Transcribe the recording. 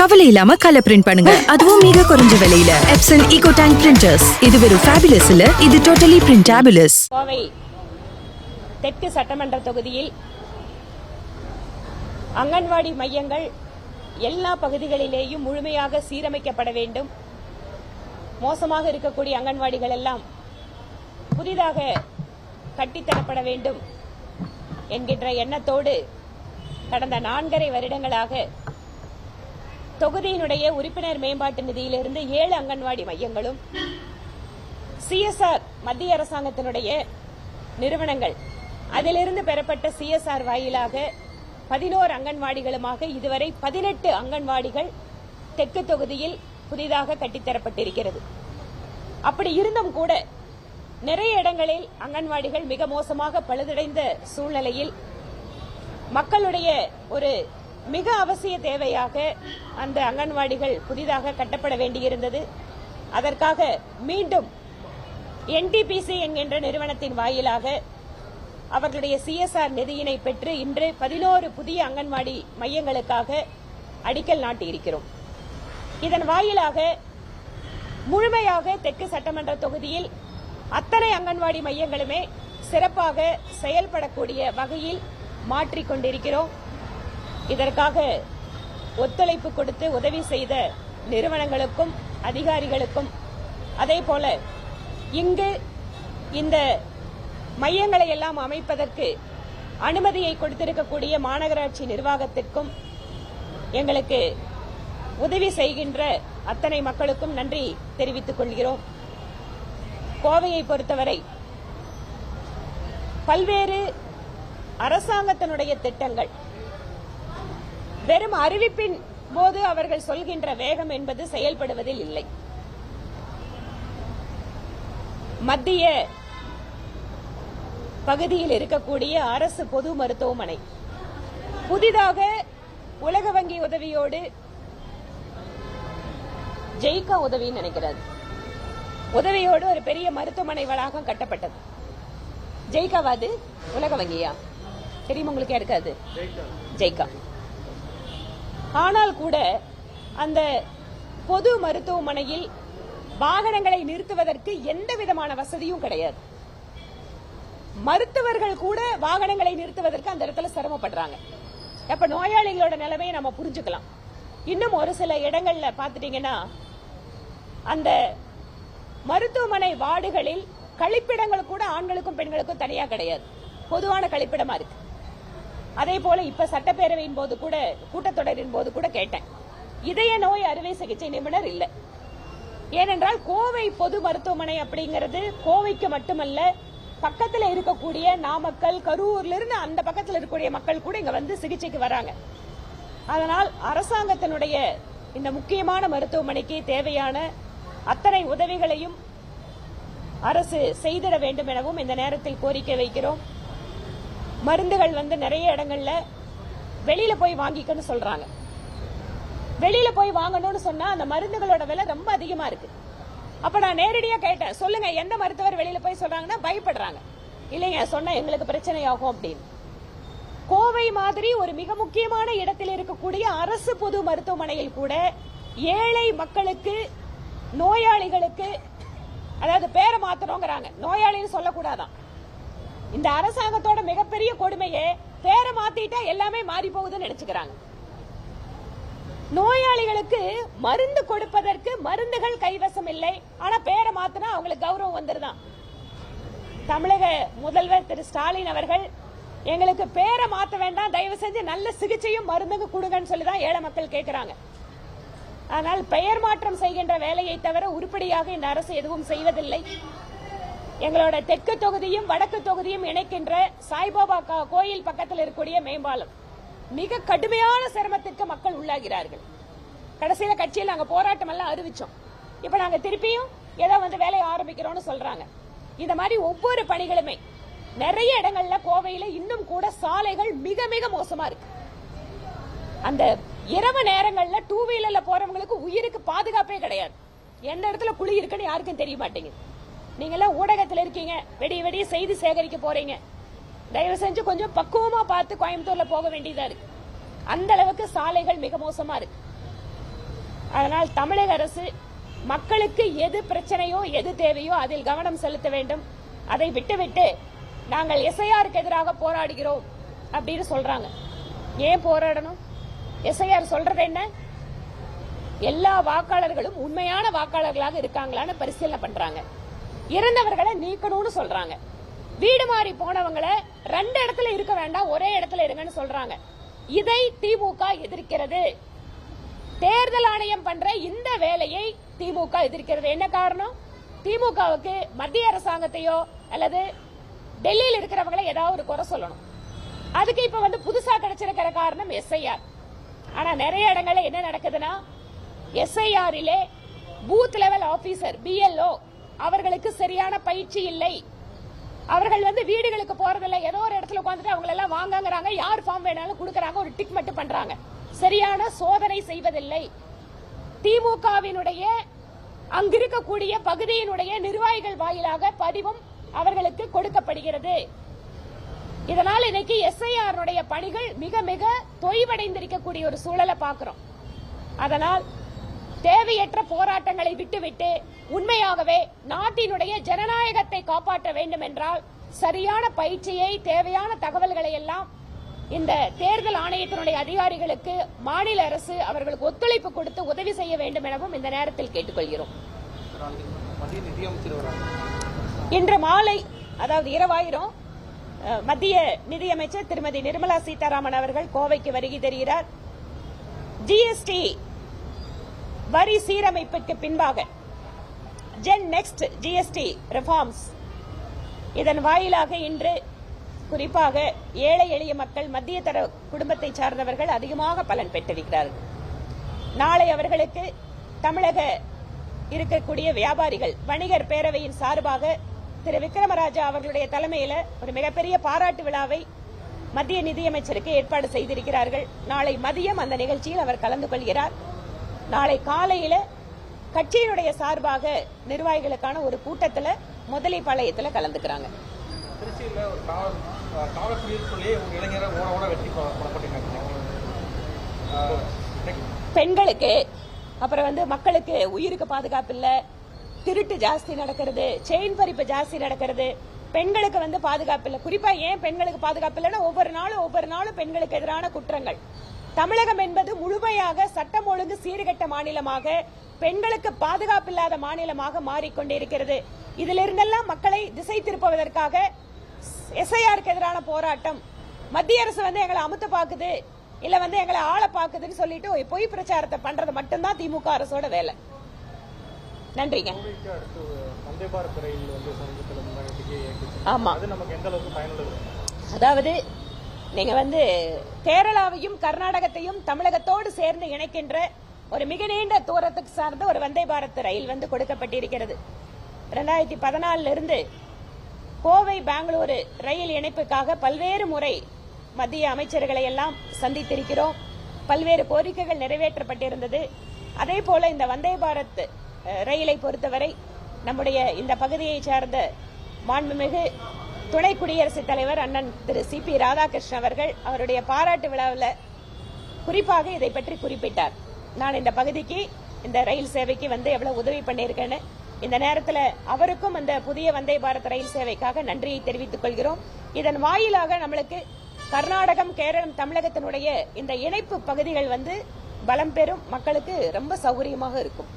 கவலை இல்லாம colour print பண்ணுங்க. அதுவும் மிக குறைஞ்ச விலையில. எப்சன் ஈகோ டேங்க் பிரிண்டர்ஸ் இது வெறும் ஃபேபிலஸ் இல்ல இது டோட்டலி பிரிண்டாபிலஸ் கோவை தெற்கு சட்டமன்ற தொகுதியில் அங்கன்வாடி மையங்கள் எல்லா பகுதிகளிலேயும் முழுமையாக சீரமைக்கப்பட வேண்டும். மோசமாக இருக்கக்கூடிய அங்கன்வாடிகள் எல்லாம் புதிதாக கட்டித்தரப்பட வேண்டும் என்கின்ற எண்ணத்தோடு கடந்த நான்கரை வருடங்களாக தொகுதியினுடைய உறுப்பினர் மேம்பாட்டு நிதியிலிருந்து ஏழு அங்கன்வாடி மையங்களும் சிஎஸ்ஆர் மத்திய அரசாங்கத்தினுடைய நிறுவனங்கள் அதிலிருந்து பெறப்பட்ட சிஎஸ்ஆர் வாயிலாக பதினோரு அங்கன்வாடிகளுமாக இதுவரை பதினெட்டு அங்கன்வாடிகள் தெற்கு தொகுதியில் புதிதாக கட்டித்தரப்பட்டிருக்கிறது. அப்படி இருந்தும் கூட நிறைய இடங்களில் அங்கன்வாடிகள் மிக மோசமாக பழுதடைந்த சூழ்நிலையில் மக்களுடைய ஒரு மிக அவசிய தேவையாக அந்த அங்கன்வாடிகள் புதிதாக கட்டப்பட வேண்டியிருந்தது. அதற்காக மீண்டும் என்டிபிசி என்கின்ற நிறுவனத்தின் வாயிலாக அவர்களுடைய சிஎஸ்ஆர் நிதியினை பெற்று இன்று பதினோரு புதிய அங்கன்வாடி மையங்களுக்காக அடிக்கல் நாட்டியிருக்கிறோம். இதன் வாயிலாக முழுமையாக தெற்கு சட்டமன்ற தொகுதியில் அத்தனை அங்கன்வாடி மையங்களுமே சிறப்பாக செயல்படக்கூடிய வகையில் மாற்றிக் கொண்டிருக்கிறோம். இதற்காக ஒத்துழைப்பு கொடுத்து உதவி செய்த நிறுவனங்களுக்கும் அதிகாரிகளுக்கும் அதே போல இங்கு இந்த மையங்களை எல்லாம் அமைப்பதற்கு அனுமதியை கொடுத்திருக்கக்கூடிய மாநகராட்சி நிர்வாகத்திற்கும் எங்களுக்கு உதவி செய்கின்ற அத்தனை மக்களுக்கும் நன்றி தெரிவித்துக் கொள்கிறோம். கோவையை பொறுத்தவரை பல்வேறு அரசாங்கத்தினுடைய திட்டங்கள். வெறும் அறிவிப்பின் போது அவர்கள் சொல்கின்ற வேகம் என்பது செயல்படுவதில் இல்லை. மத்திய பகுதியில் இருக்கக்கூடிய அரசு பொது மருத்துவமனை. புதிதாக உலக வங்கி உதவியோடு ஜெய்கா உதவின்னு நினைக்கிறது உதவியோடு ஒரு பெரிய மருத்துவமனை வளாகம் கட்டப்பட்டது. ஜெய்காவாது? உலக வங்கியா? தெரியுமா உங்களுக்கு இருக்காது? ஜெய்கா. ஆனால் கூட அந்த பொது மருத்துவமனையில் வாகனங்களை நிறுத்துவதற்கு எந்த விதமான வசதியும் கிடையாது. மருத்துவர்கள் கூட வாகனங்களை நிறுத்துவதற்கு அந்த இடத்துல சிரமப்படுறாங்க. அப்ப நோயாளிகளோட நிலைமையை நம்ம புரிஞ்சுக்கலாம். இன்னும் ஒரு சில இடங்கள்ல பாத்துட்டீங்கன்னா அந்த மருத்துவமனை வார்டுகளில் கழிப்பிடங்கள் கூட ஆண்களுக்கும் பெண்களுக்கும் தனியாக கிடையாது. பொதுவான கழிப்பிடமா இருக்கு. அதே போல இப்ப சட்டப்பேரவையின் போது கூட கூட்டத்தொடரின் போது கூட கேட்டேன். இதய நோய் அறுவை சிகிச்சை நிபுணர் இல்லை. ஏனென்றால் கோவை பொது மருத்துவமனை அப்படிங்கிறது கோவைக்கு மட்டுமல்ல பக்கத்துல இருக்கக்கூடிய நாமக்கல் கரூர்ல இருந்து அந்த பக்கத்துல இருக்கக்கூடிய மக்கள் கூட இங்க வந்து சிகிச்சைக்கு வராங்க. அதனால் அரசாங்கத்தினுடைய இந்த முக்கியமான மருத்துவமனைக்கு தேவையான அத்தனை உதவிகளையும் அரசு செய்திட வேண்டும் எனவும் இந்த நேரத்தில் கோரிக்கை வைக்கிறோம். மருந்துகள் வந்து நிறைய இடங்கள்ல வெளியில போய் வாங்கிக்கன்னு சொல்றாங்க. வெளியில போய் வாங்கணும்னு சொன்னா அந்த மருந்துகளோட விலை ரொம்ப அதிகமா இருக்கு. அப்ப நான் நேரடியா கேட்டேன் சொல்லுங்க எந்த மருத்துவர் வெளியில போய் சொல்றாங்கன்னா பயப்படுறாங்க. இல்லைங்க சொன்னா எங்களுக்கு பிரச்சனை ஆகும் அப்படின்னு. கோவை மாதிரி ஒரு மிக முக்கியமான இடத்தில் இருக்கக்கூடிய அரசு பொது மருத்துவமனையில் கூட ஏழை மக்களுக்கு நோயாளிகளுக்கு அதாவது பேரை மாத்தணுங்கிறாங்க. நோயாளின்னு சொல்லக்கூடாதான். இந்த அரசாங்கத்தோட மிகப்பெரிய கொடுமையே பேரை மாத்திட்டா எல்லாமே மாறி போகுதுன்னு நினைச்சுக்கிறாங்க. நோயாளிகளுக்கு மருந்து கொடுப்பதற்கு மருந்துகள் கைவசம் இல்லை. ஆனா பேரை மாத்தினா அவங்களுக்கு கௌரவம் வந்துருதான். தமிழக முதல்வர் திரு ஸ்டாலின் அவர்கள் எங்களுக்கு பேரை மாத்த வேண்டாம் தயவு செஞ்சு நல்ல சிகிச்சையும் மருந்துங்க கொடுங்கன்னு சொல்லி தான் ஏழை மக்கள் கேட்கிறாங்க ஆனால் பெயர் மாற்றம் செய்கின்ற வேலையை தவிர உருப்படியாக இந்த அரசு எதுவும் செய்வதில்லை. எங்களோட தெற்கு தொகுதியும் வடக்கு தொகுதியும் இணைக்கின்ற சாய்பாபா கா- கோயில் பக்கத்தில் இருக்கக்கூடிய மேம்பாலம். மிக கடுமையான சிரமத்திற்கு மக்கள் உள்ளாகிறார்கள். கடைசியில கட்சியில் நாங்க போராட்டம் எல்லாம் அறிவிச்சோம். இப்ப நாங்க திருப்பியும் ஏதோ வந்து வேலையை ஆரம்பிக்கிறோம்னு சொல்றாங்க. இந்த மாதிரி ஒவ்வொரு பணிகளுமே நிறைய இடங்கள்ல கோவையில இன்னும் கூட சாலைகள் மிக மிக மோசமா இருக்கு. அந்த இரவு நேரங்களில் டூ வீலர்ல போறவங்களுக்கு உயிருக்கு பாதுகாப்பே கிடையாது. எந்த இடத்துல குழி இருக்குன்னு யாருக்கும் தெரிய மாட்டேங்குது. நீங்க எல்லாம் ஊடகத்தில் இருக்கீங்க வெடிய வெடிய செய்தி சேகரிக்க போறீங்க. தயவு செஞ்சு கொஞ்சம் பக்குவமா பார்த்து கோயம்புத்தூர்ல போக வேண்டியதா இருக்கு. அந்த அளவுக்கு சாலைகள் மிக மோசமா இருக்கு. அதனால் தமிழக அரசு மக்களுக்கு எது பிரச்சனையோ எது தேவையோ அதில் கவனம் செலுத்த வேண்டும். அதை விட்டுவிட்டு நாங்கள் எஸ்ஐஆருக்கு எதிராக போராடுகிறோம் அப்படின்னு சொல்றாங்க. ஏன் போராடணும்? எஸ்ஐஆர் சொல்றது என்ன? எல்லா வாக்காளர்களும் உண்மையான வாக்காளர்களாக இருக்காங்களான்னு பரிசீலனை பண்றாங்க. இறந்தவர்களை நீக்கணும்னு சொல்றாங்க. வீடு மாறி போனவங்களை ரெண்டு இடத்துல இருக்க வேண்டாம் ஒரே இடத்துல இருங்கன்னு சொல்றாங்க. இதை திமுக எதிர்க்கிறது. தேர்தல் ஆணையம் பண்ற இந்த வேலையை திமுக எதிர்க்கிறது. என்ன காரணம்? திமுகவுக்கு மத்திய அரசாங்கத்தையோ அல்லது டெல்லியில் இருக்கிறவங்களை ஏதாவது ஒரு குறை சொல்லணும். அதுக்கு இப்ப வந்து புதுசா கிடைச்சிருக்கிற காரணம் எஸ்ஐஆர். ஆனா நிறைய இடங்கள்ல என்ன நடக்குதுன்னா எஸ்ஐஆரிலே பூத் லெவல் ஆபீசர் பிஎல்ஓ அவர்களுக்கு சரியான பயிற்சி இல்லை. அவர்கள் வந்து வீடுகளுக்கு போறதில்ல. ஏதோ ஒரு இடத்துல உட்காந்துட்டு அவங்க எல்லாம் யார் ஃபார்ம் வேணாலும் கொடுக்கறாங்க. ஒரு டிக் மட்டும் பண்றாங்க. சரியான சோதனை செய்வதில்லை. திமுகவினுடைய அங்கிருக்கக்கூடிய பகுதியினுடைய நிர்வாகிகள் வாயிலாக பதிவும் அவர்களுக்கு கொடுக்கப்படுகிறது. இதனால் இன்னைக்கு எஸ்ஐஆர் பணிகள் மிக மிக தொய்வடைந்திருக்கக்கூடிய ஒரு சூழலை பார்க்கிறோம். அதனால் தேவையற்ற போராட்டங்களை விட்டுவிட்டு உண்மையாகவே நாட்டினுடைய ஜனநாயகத்தை காப்பாற்ற வேண்டும் என்றால் சரியான பயிற்சியை தேவையான தகவல்களை எல்லாம் இந்த தேர்தல் ஆணையத்தினுடைய அதிகாரிகளுக்கு மாநில அரசு அவர்களுக்கு ஒத்துழைப்பு கொடுத்து உதவி செய்ய வேண்டும் எனவும் இந்த நேரத்தில் கேட்டுக்கொள்கிறோம். இன்று மாலை அதாவது இரவாயிரம் மத்திய நிதியமைச்சர் திருமதி நிர்மலா சீதாராமன் அவர்கள் கோவைக்கு வருகை தருகிறார். ஜிஎஸ்டி வரி சீரமைப்புக்கு பின்பாக ஜென் நெக்ஸ்ட் ஜிஎஸ்டி ரிஃபார்ம்ஸ் இதன் வாயிலாக இன்று குறிப்பாக ஏழை எளிய மக்கள் மத்திய தர குடும்பத்தை சார்ந்தவர்கள் அதிகமாக பலன் பெற்றிருக்கிறார்கள். நாளை அவர்களுக்கு தமிழக இருக்கக்கூடிய வியாபாரிகள் வணிகர் பேரவையின் சார்பாக திரு விக்ரமராஜா அவர்களுடைய தலைமையில ஒரு மிகப்பெரிய பாராட்டு விழாவை மத்திய நிதியமைச்சருக்கு ஏற்பாடு செய்திருக்கிறார்கள். நாளை மதியம் அந்த நிகழ்ச்சியில் அவர் கலந்து கொள்கிறார். நாளை காலையில கட்சியினுடைய சார்பாக நிர்வாகிகளுக்கான ஒரு கூட்டத்துல முதலிப்பாளையத்துல கலந்துக்கிறாங்க. பெண்களுக்கு அப்புறம் வந்து மக்களுக்கு உயிருக்கு பாதுகாப்பு இல்ல திருட்டு ஜாஸ்தி நடக்கிறது செயின் பறிப்பு ஜாஸ்தி நடக்கிறது. பெண்களுக்கு வந்து பாதுகாப்பு இல்லை. குறிப்பா ஏன் பெண்களுக்கு பாதுகாப்பு இல்லைன்னா ஒவ்வொரு நாளும் ஒவ்வொரு நாளும் பெண்களுக்கு எதிரான குற்றங்கள். தமிழகம் என்பது முழுமையாக சட்டம் ஒழுங்கு சீர்கட்ட மாநிலமாக பெண்களுக்கு பாதுகாப்பு இல்லாத மாநிலமாக மாறிக்கொண்டிருக்கிறது. இதிலிருந்தெல்லாம் மக்களை திசை திருப்புவதற்காக எஸ்ஐஆருக்கு எதிரான போராட்டம். மத்திய அரசு வந்து எங்களை அமுத்து பாக்குது இல்ல வந்து எங்களை ஆளை பாக்குதுன்னு சொல்லிட்டு பொய் பிரச்சாரத்தை பண்றது மட்டும்தான் திமுக அரசோட வேலை. நன்றிங்க. கோவைக்கு அடுத்து வந்தே பாரத் ரயில் வந்து சமீபத்தில் முன்னாடி இயக்குச்சு ஆமா. அது நமக்கு எந்த அளவுக்கு பயனுள்ளது? அதாவது நீங்க வந்து கேரளாவையும் கர்நாடகத்தையும் தமிழகத்தோடு சேர்ந்து இணைக்கின்ற ஒரு மிக நீண்ட தூரத்துக்கு சார்ந்த ஒரு வந்தே பாரத் ரயில் வந்து கொடுக்கப்பட்டிருக்கிறது. ரெண்டாயிரத்தி பதினாலுல இருந்து கோவை பெங்களூரு ரயில் இணைப்புக்காக பல்வேறு முறை மத்திய அமைச்சர்களை எல்லாம் சந்தித்திருக்கிறோம். பல்வேறு கோரிக்கைகள் நிறைவேற்றப்பட்டிருந்தது. அதே போல இந்த வந்தே பாரத் ரயிலை பொறுத்தவரை நம்முடைய இந்த பகுதியை சார்ந்த மாண்புமிகு துணை குடியரசுத் தலைவர் அண்ணன் திரு சி பி ராதாகிருஷ்ணன் அவர்கள் அவருடைய பாராட்டு விழாவில் குறிப்பாக இதை பற்றி குறிப்பிட்டார். நான் இந்த பகுதிக்கு இந்த ரயில் சேவைக்கு வந்து எவ்வளவு உதவி பண்ணியிருக்கேன்னு இந்த நேரத்தில் அவருக்கும் அந்த புதிய வந்தே பாரத் ரயில் சேவைக்காக நன்றியை தெரிவித்துக் கொள்கிறோம். இதன் வாயிலாக நம்மளுக்கு கர்நாடகம் கேரளம் தமிழகத்தினுடைய இந்த இணைப்பு பகுதிகள் வந்து பலம் பெறும் மக்களுக்கு ரொம்ப சௌகரியமாக இருக்கும்.